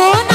Sean.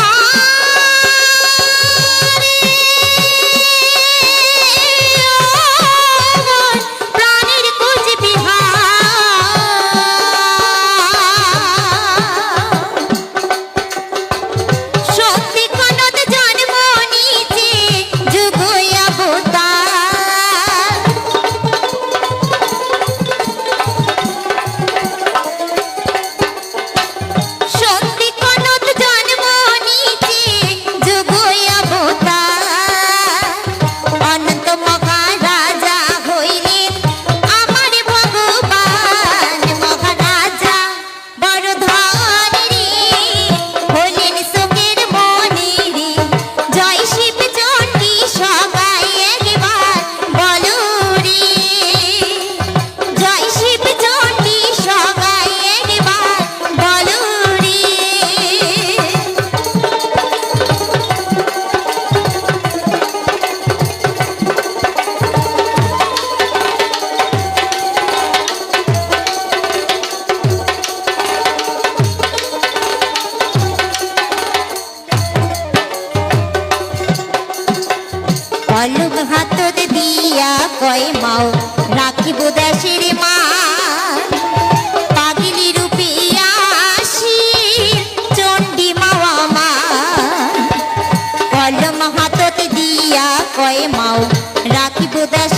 দিয়া কয় মাও? রাখিব দেশের মা কলম হাতত দিয়া কয় মাও? রাখিব দেশ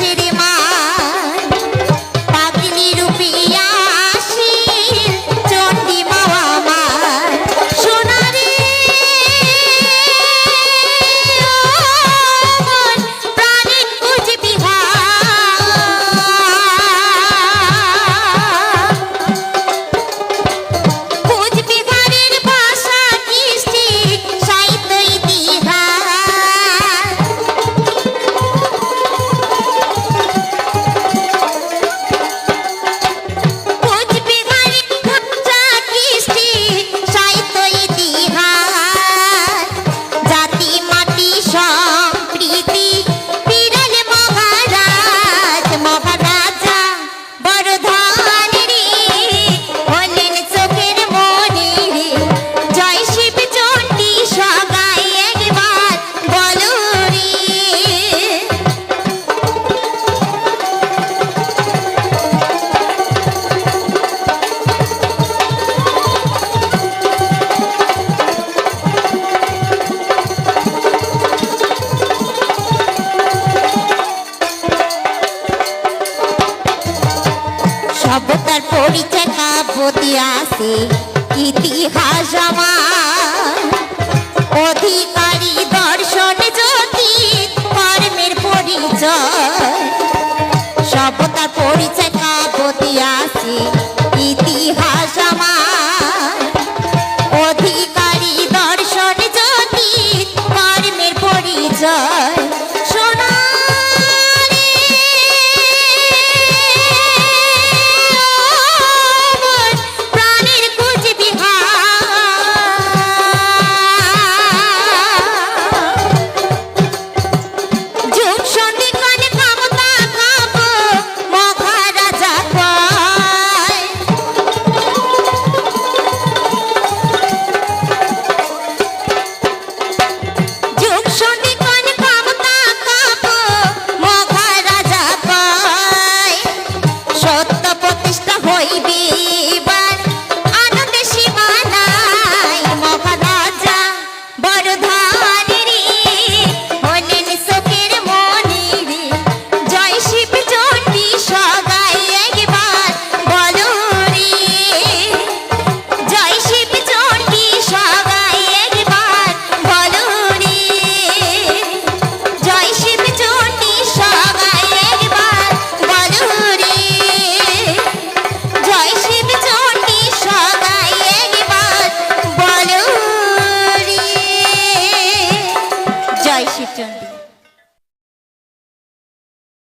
তার পরিচয় কাপতি আছে ইতিহাস আমার। অধিকারী